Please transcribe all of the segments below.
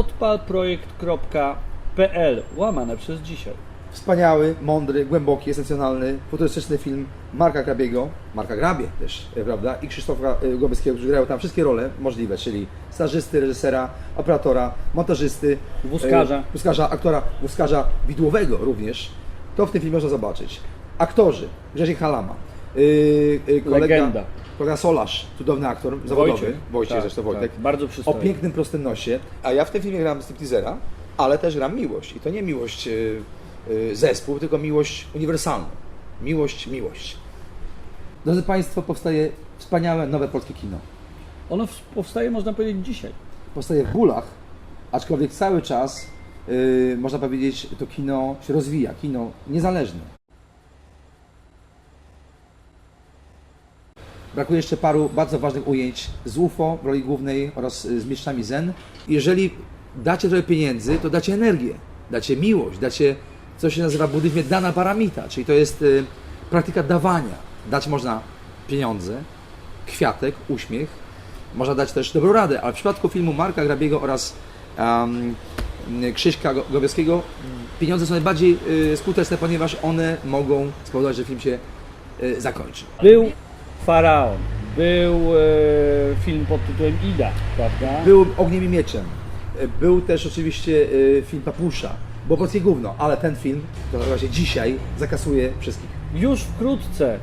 odpalprojekt.pl łamane przez dzisiaj. Wspaniały, mądry, głęboki, esencjonalny, futurystyczny film Marka Grabiego, Marka Grabie też, e, prawda, i Krzysztofa e, Głobeckiego, którzy grają tam wszystkie role możliwe, czyli stażysty, reżysera, operatora, montażysty, Wózkarza. e, wózkarza aktora, wózkarza widłowego również. To w tym filmie można zobaczyć. Aktorzy, Grzesiek Halama, kolega, Legenda. Kolega Solarz, cudowny aktor, zawodowy, Wojciech, Tak, zresztą tak. Wojtek, Bardzo o przystojny. pięknym, prostym nosie. A ja w tym filmie gram stripteasera, ale też gram miłość. I to nie miłość y, y, zespół, tylko miłość uniwersalną. Miłość, miłość. Drodzy Państwo, powstaje wspaniałe nowe polskie kino. Ono powstaje, można powiedzieć, dzisiaj. Powstaje w bólach, aczkolwiek cały czas, y, można powiedzieć, to kino się rozwija, kino niezależne. Brakuje jeszcze paru bardzo ważnych ujęć z UFO w roli głównej oraz y, z mistrzami Zen. Jeżeli dacie trochę pieniędzy, to dacie energię, dacie miłość, dacie co się nazywa w buddyzmie dana paramita, czyli to jest y, praktyka dawania. Dać można pieniądze, kwiatek, uśmiech, można dać też dobrą radę, ale w przypadku filmu Marka Grabiego oraz um, Krzyśka Go- Gobiowskiego pieniądze są najbardziej y, skuteczne, ponieważ one mogą spowodować, że film się y, zakończy. Był Faraon, był e, film pod tytułem Ida, prawda? Był Ogniem i Mieczem. Y, Był też oczywiście y, film Papusza. Było polskie gówno, ale ten film, to właśnie dzisiaj, zakasuje wszystkich. Już wkrótce,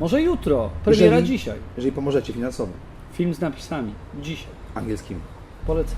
może jutro, premiera Jeżeli- dzisiaj. Jeżeli pomożecie finansowo, Film z napisami, dzisiaj. angielskimi. Polecam.